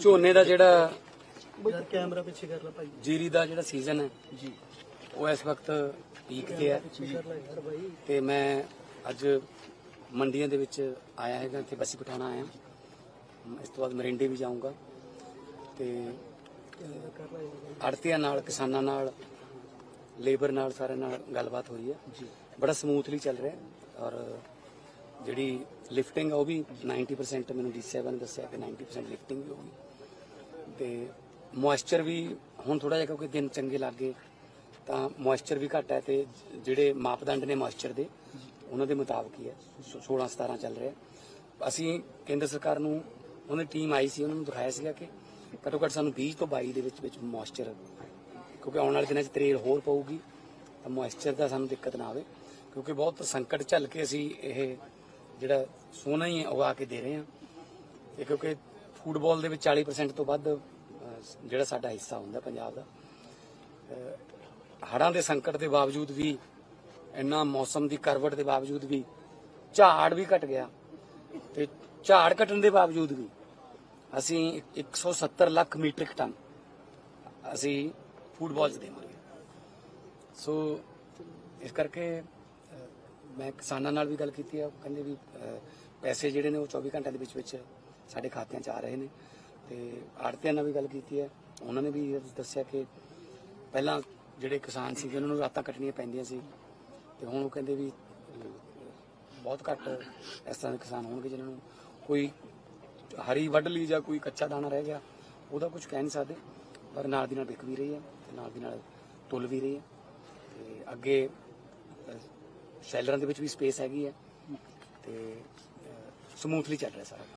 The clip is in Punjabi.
ਝੋਨੇ ਦਾ ਜਿਹੜਾ ਕੈਮਰਾ ਪਿੱਛੇ ਕਰ ਲੈ ਭਾਈ। ਜੀਰੀ ਦਾ ਜਿਹੜਾ ਸੀਜ਼ਨ ਹੈ ਜੀ। ਉਹ ਇਸ ਵਕਤ ਪੀਕ ਤੇ ਹੈ। ਤੇ ਮੈਂ ਅੱਜ ਮੰਡੀਆਂ ਦੇ ਵਿੱਚ ਆਇਆ ਹੈਗਾ ਤੇ ਬਸੀ ਪਠਾਣਾ ਆਇਆ। ਇਸ ਤੋਂ ਬਾਅਦ ਮਰਿੰਡੇ ਵੀ ਜਾਊਂਗਾ। ਤੇ ਆੜਤੀਆਂ ਨਾਲ ਕਿਸਾਨਾਂ ਨਾਲ ਲੇਬਰ ਨਾਲ ਸਾਰਿਆਂ ਨਾਲ ਗੱਲਬਾਤ ਹੋ ਰਹੀ ਹੈ। ਜੀ। ਬੜਾ ਸਮੂਥਲੀ ਚੱਲ ਰਿਹਾ ਔਰ ਜਿਹੜੀ ਲਿਫਟਿੰਗ ਉਹ ਵੀ 90% ਮੈਨੂੰ ਡੀ7 ਨੇ ਦੱਸਿਆ ਕਿ 90% ਲਿਫਟਿੰਗ ਵੀ ਹੋਊਗੀ। ਤੇ ਮੋਇਸਚਰ ਵੀ ਹੁਣ ਥੋੜਾ ਜਿਹਾ ਕਿਉਂਕਿ ਦਿਨ ਚੰਗੇ ਲੱਗੇ ਤਾਂ ਮੋਇਸਚਰ ਵੀ ਘੱਟ ਹੈ ਤੇ ਜਿਹੜੇ ਮਾਪਦੰਡ ਨੇ ਮੋਇਸਚਰ ਦੇ, ਉਹਨਾਂ ਦੇ ਮੁਤਾਬਕ ਹੀ ਹੈ। 16 17 ਚੱਲ ਰਿਹਾ। ਅਸੀਂ ਕੇਂਦਰ ਸਰਕਾਰ ਨੂੰ ਉਹਨਾਂ ਦੀ ਟੀਮ ਆਈ ਸੀ, ਉਹਨਾਂ ਨੂੰ ਦਿਖਾਇਆ ਸੀਗਾ ਕਿ ਘੱਟੋ ਘੱਟ ਸਾਨੂੰ 20 ਤੋਂ 22 ਦੇ ਵਿੱਚ ਵਿੱਚ ਮੋਇਸਚਰ ਕਿਉਂਕਿ ਆਉਣ ਵਾਲੇ ਦਿਨਾਂ 'ਚ ਤਰੇਲ ਹੋਰ ਪਊਗੀ, ਤਾਂ ਮੋਇਸਚਰ ਦਾ ਸਾਨੂੰ ਦਿੱਕਤ ਨਾ ਆਵੇ। ਕਿਉਂਕਿ ਬਹੁਤ ਸੰਕਟ ਝੱਲ ਕੇ ਅਸੀਂ ਇਹ ਜਿਹੜਾ ਸੋਨਾ ਹੀ ਹੈ ਉਗਾ ਕੇ ਦੇ ਰਹੇ ਹਾਂ। ਤੇ ਕਿਉਂਕਿ ਫੁੱਟਬਾਲ ਦੇ ਵਿੱਚ 40% ਤੋਂ ਵੱਧ ਜਿਹੜਾ ਸਾਡਾ ਹਿੱਸਾ ਹੁੰਦਾ ਪੰਜਾਬ ਦਾ। ਹੜਾਂ ਦੇ ਸੰਕਟ ਦੇ ਬਾਵਜੂਦ ਵੀ, ਇੰਨਾ ਮੌਸਮ ਦੀ ਕਰਵਟ ਦੇ ਬਾਵਜੂਦ ਵੀ, ਝਾੜ ਵੀ ਘਟ ਗਿਆ। ਤੇ ਝਾੜ ਘਟਣ ਦੇ ਬਾਵਜੂਦ ਵੀ, ਅਸੀਂ 170 ਲੱਖ ਮੀਟ੍ਰਿਕ ਟਨ ਅਸੀਂ ਫੁੱਟਬਾਲ 'ਚ ਦੇਵਾਂਗੇ। ਸੋ, ਇਸ ਕਰਕੇ ਮੈਂ ਕਿਸਾਨਾਂ ਨਾਲ ਵੀ ਗੱਲ ਕੀਤੀ ਹੈ ਉਹ ਕਹਿੰਦੇ ਵੀ ਪੈਸੇ ਜਿਹੜੇ ਨੇ ਉਹ 24 ਘੰਟਿਆਂ ਦੇ ਵਿੱਚ ਵਿੱਚ ਸਾਡੇ ਖਾਤਿਆਂ 'ਚ ਆ ਰਹੇ ਨੇ। ਤੇ ਆੜਤੀਆਂ ਨਾਲ ਵੀ ਗੱਲ ਕੀਤੀ ਹੈ ਉਹਨਾਂ ਨੇ ਵੀ ਦੱਸਿਆ ਕਿ ਪਹਿਲਾਂ ਜਿਹੜੇ ਕਿਸਾਨ ਸੀ ਉਹਨਾਂ ਨੂੰ ਰਾਤਾਂ ਕੱਟਣੀਆਂ ਪੈਂਦੀਆਂ ਸੀ। ਤੇ ਹੁਣ ਉਹ ਕਹਿੰਦੇ ਵੀ ਬਹੁਤ ਘੱਟ ਇਸ ਤਰ੍ਹਾਂ ਦੇ ਕਿਸਾਨ ਹੋਣਗੇ ਜਿਨ੍ਹਾਂ ਨੂੰ ਕੋਈ ਹਰੀ ਵੱਢ ਲਈ ਜਾਂ ਕੋਈ ਕੱਚਾ ਦਾਣਾ ਰਹਿ ਗਿਆ, ਉਹਦਾ ਕੁਝ ਕਹਿ ਨਹੀਂ ਸਕਦੇ। ਪਰ ਨਾਲ ਦੀ ਨਾਲ ਵਿਕ ਵੀ ਰਹੀ ਹੈ ਤੇ ਨਾਲ ਦੀ ਨਾਲ ਤੁਲ ਵੀ ਰਹੀ ਹੈ ਤੇ ਅੱਗੇ ਸ਼ੈਲਰਾਂ ਦੇ ਵਿੱਚ ਵੀ ਸਪੇਸ ਹੈਗੀ ਹੈ ਤੇ ਸਮੂਥਲੀ ਚੱਲ ਰਿਹਾ ਸਾਰਾ